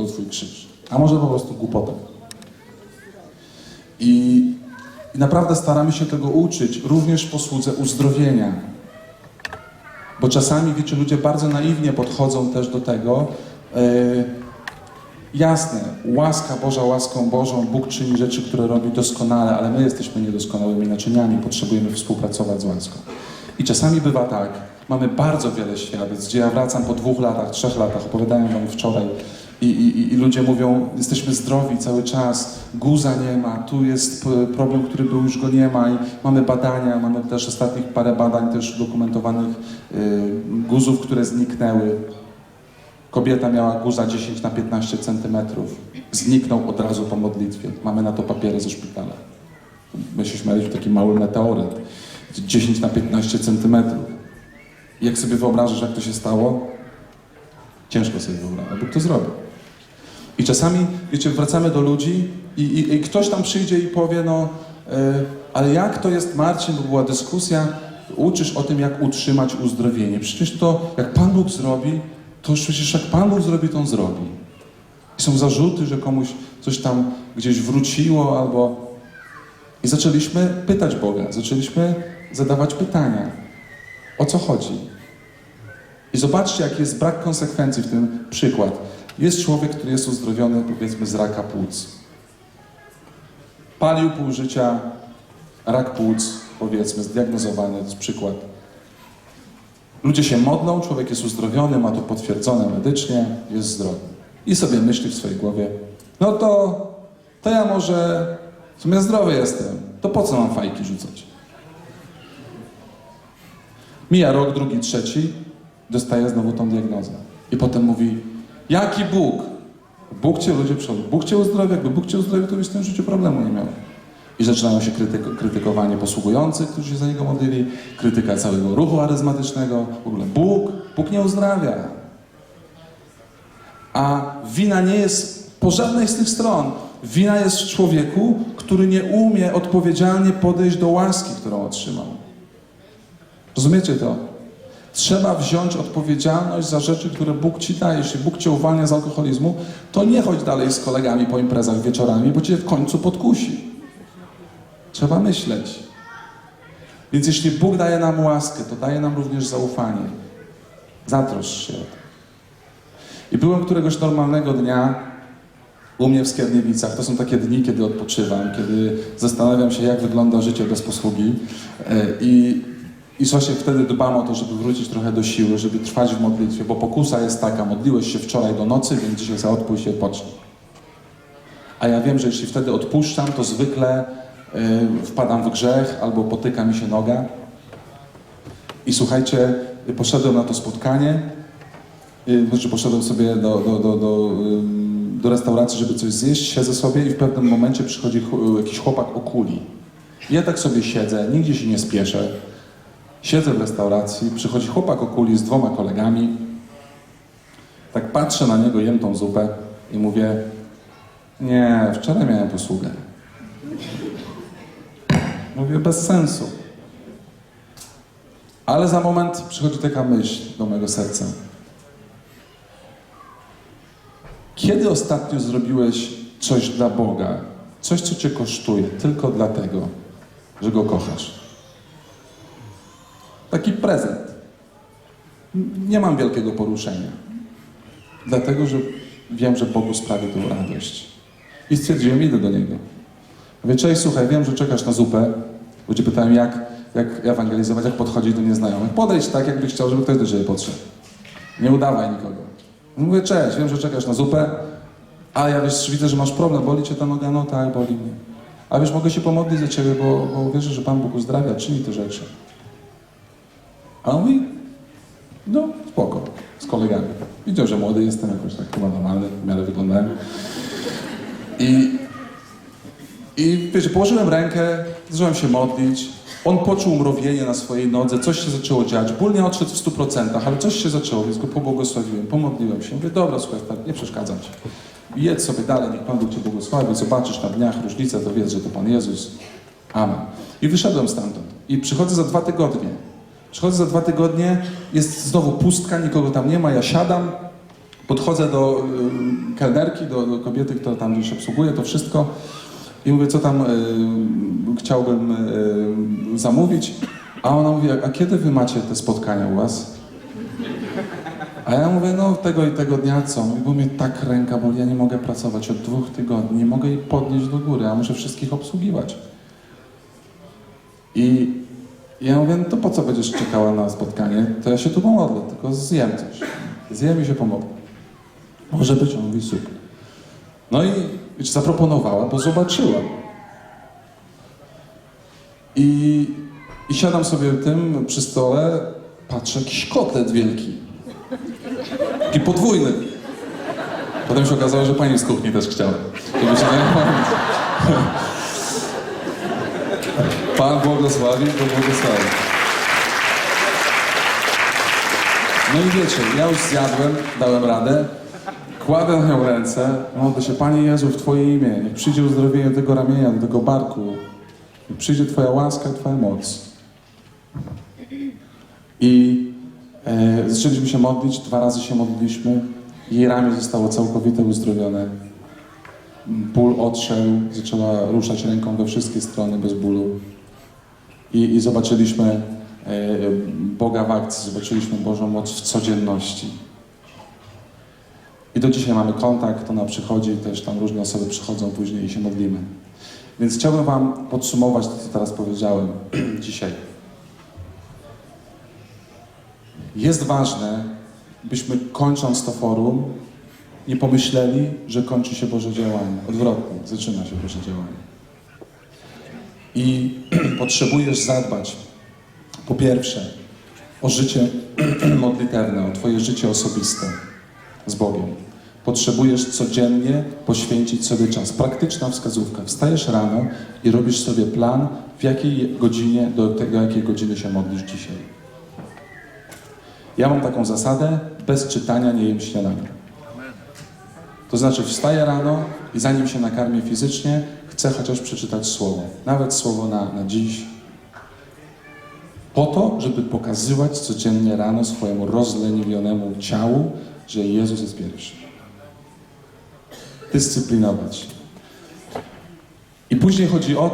to twój krzyż. A może po prostu głupota. I, I naprawdę staramy się tego uczyć, również w posłudze uzdrowienia. Bo czasami, wiecie, ludzie bardzo naiwnie podchodzą też do tego. Yy, jasne, łaska Boża, łaską Bożą, Bóg czyni rzeczy, które robi doskonale, ale my jesteśmy niedoskonałymi naczyniami, potrzebujemy współpracować z łaską. I czasami bywa tak, mamy bardzo wiele świadectw, gdzie ja wracam po dwóch latach, trzech latach, opowiadałem wam wczoraj i, i, i ludzie mówią, jesteśmy zdrowi cały czas, guza nie ma, tu jest p- problem, który był, już go nie ma i mamy badania, mamy też ostatnich parę badań też dokumentowanych y, guzów, które zniknęły. Kobieta miała guza 10 na 15 centymetrów. Zniknął od razu po modlitwie. Mamy na to papiery ze szpitala. Myśmy mieli taki mały meteoryt. 10 na 15 centymetrów. Jak sobie wyobrażasz, jak to się stało? Ciężko sobie wyobrazić, Bóg to zrobił. I czasami, wiecie, wracamy do ludzi i, i, i ktoś tam przyjdzie i powie, no, y, ale jak to jest, Marcin, bo była dyskusja, uczysz o tym, jak utrzymać uzdrowienie. Przecież to, jak Pan Bóg zrobi, to już przecież jak Pan Bóg zrobi, to On zrobi. I są zarzuty, że komuś coś tam gdzieś wróciło albo... I zaczęliśmy pytać Boga, zaczęliśmy zadawać pytania. O co chodzi? I zobaczcie, jaki jest brak konsekwencji w tym przykład. Jest człowiek, który jest uzdrowiony, powiedzmy, z raka płuc. Palił pół życia, rak płuc, powiedzmy, zdiagnozowany, przykład. Ludzie się modlą, człowiek jest uzdrowiony, ma to potwierdzone medycznie, jest zdrowy. I sobie myśli w swojej głowie, no to, to ja może, w sumie zdrowy jestem, to po co mam fajki rzucać? Mija rok, drugi, trzeci, dostaje znowu tą diagnozę. I potem mówi, jaki Bóg? Bóg cię ludzie przodu. Bóg cię uzdrowi, jakby Bóg cię uzdrowił, to byś w tym życiu problemu nie miał. I zaczynają się krytyko, krytykowanie posługujących, którzy się za niego modlili, krytyka całego ruchu charyzmatycznego. W ogóle Bóg, Bóg nie uzdrawia. A wina nie jest po żadnej z tych stron. Wina jest w człowieku, który nie umie odpowiedzialnie podejść do łaski, którą otrzymał. Rozumiecie to? Trzeba wziąć odpowiedzialność za rzeczy, które Bóg ci daje. Jeśli Bóg cię uwalnia z alkoholizmu, to nie chodź dalej z kolegami po imprezach wieczorami, bo cię w końcu podkusi. Trzeba myśleć. Więc jeśli Bóg daje nam łaskę, to daje nam również zaufanie. Zatrosz się. I byłem któregoś normalnego dnia u mnie w Skierniewicach. To są takie dni, kiedy odpoczywam, kiedy zastanawiam się, jak wygląda życie bez posługi. E, I, I właśnie wtedy dbam o to, żeby wrócić trochę do siły, żeby trwać w modlitwie, bo pokusa jest taka, modliłeś się wczoraj do nocy, więc dzisiaj sobie odpuść i odpocznij. A ja wiem, że jeśli wtedy odpuszczam, to zwykle y, wpadam w grzech albo potyka mi się noga. I słuchajcie, poszedłem na to spotkanie, y, znaczy poszedłem sobie do, do, do, do, ym, do restauracji, żeby coś zjeść, siedzę sobie i w pewnym momencie przychodzi ch- jakiś chłopak o kuli. Ja tak sobie siedzę, nigdzie się nie spieszę. Siedzę w restauracji, przychodzi chłopak o kuli z dwoma kolegami. Tak patrzę na niego, jem tą zupę i mówię, nie, wczoraj miałem posługę. Mówię, bez sensu. Ale za moment przychodzi taka myśl do mojego serca. Kiedy ostatnio zrobiłeś coś dla Boga, coś, co cię kosztuje, tylko dlatego, że Go kochasz? Taki prezent. Nie mam wielkiego poruszenia. Dlatego, że wiem, że Bogu sprawi tą radość. I stwierdziłem, idę do Niego. Mówię, cześć, słuchaj, wiem, że czekasz na zupę. Ludzie pytają, jak, jak ewangelizować, jak podchodzić do nieznajomych. Podejdź tak, jakbyś chciał, żeby ktoś do Ciebie podszedł. Nie udawaj nikogo. Mówię, cześć, wiem, że czekasz na zupę, ale ja wiesz, widzę, że masz problem, boli Cię ta noga? No tak, boli mnie. A wiesz, mogę się pomodlić za Ciebie, bo, bo wierzę, że Pan Bóg uzdrawia, czyni te rzeczy. A on mówi, no, spoko, z kolegami. Widział, że młody jestem, jakoś tak chyba normalny, w miarę wyglądałem. I, I wiecie, położyłem rękę, zacząłem się modlić. On poczuł mrowienie na swojej nodze, coś się zaczęło dziać. Ból nie odszedł w 100%, ale coś się zaczęło, więc go pobłogosławiłem, pomodliłem się. Mówię, dobra, słuchaj, tak, nie przeszkadzam ci. Jedź sobie dalej, niech Pan Bóg Cię błogosławi, zobaczysz na dniach różnicę, to wiedz, że to Pan Jezus. Amen. I wyszedłem stamtąd. I przychodzę za dwa tygodnie. Przychodzę za dwa tygodnie, jest znowu pustka, nikogo tam nie ma, ja siadam, Podchodzę do y, kelnerki, do, do kobiety, która tam gdzieś obsługuje to wszystko i mówię, co tam y, chciałbym y, zamówić. A ona mówi, a kiedy wy macie te spotkania u was? A ja mówię, no tego i tego dnia co? Mówi, bo mnie tak ręka boli, ja nie mogę pracować od dwóch tygodni, nie mogę jej podnieść do góry, a muszę wszystkich obsługiwać. I ja mówię, no to po co będziesz czekała na spotkanie? To ja się tu pomodlę, tylko zjem coś. Zjem i się pomogę. Może być, on mówi super. No i wiecie, zaproponowała, bo zobaczyła. I, I siadam sobie tym przy stole, patrzę, jakiś kotlet wielki. Taki podwójny. Potem się okazało, że pani z kuchni też chciała. Żeby się nie Pan błogosławi, to błogosławi. No i wiecie, ja już zjadłem, dałem radę, kładę na nią ręce, modlę się, Panie Jezu, w Twoje imię, niech przyjdzie uzdrowienie tego ramienia, tego barku, niech przyjdzie Twoja łaska Twoja moc. I e, zaczęliśmy się modlić, dwa razy się modliliśmy, jej ramię zostało całkowicie uzdrowione. Ból odszedł, zaczęła ruszać ręką we wszystkie strony bez bólu. I, i zobaczyliśmy e, Boga w akcji, zobaczyliśmy Bożą moc w codzienności. I do dzisiaj mamy kontakt, ona przychodzi, też tam różne osoby przychodzą później i się modlimy. Więc chciałbym Wam podsumować to, co teraz powiedziałem dzisiaj. Jest ważne, byśmy kończąc to forum nie pomyśleli, że kończy się Boże działanie. Odwrotnie, zaczyna się Boże działanie. I potrzebujesz zadbać, po pierwsze, o życie modlitewne, o Twoje życie osobiste z Bogiem. Potrzebujesz codziennie poświęcić sobie czas. Praktyczna wskazówka. Wstajesz rano i robisz sobie plan, w jakiej godzinie, do tego jakiej godziny się modlisz dzisiaj. Ja mam taką zasadę, bez czytania nie jem śniadania. To znaczy wstaję rano i zanim się nakarmię fizycznie, chcę chociaż przeczytać słowo. Nawet słowo na, na dziś. Po to, żeby pokazywać codziennie rano swojemu rozlenionemu ciału, że Jezus jest pierwszy. Dyscyplinować. I później chodzi o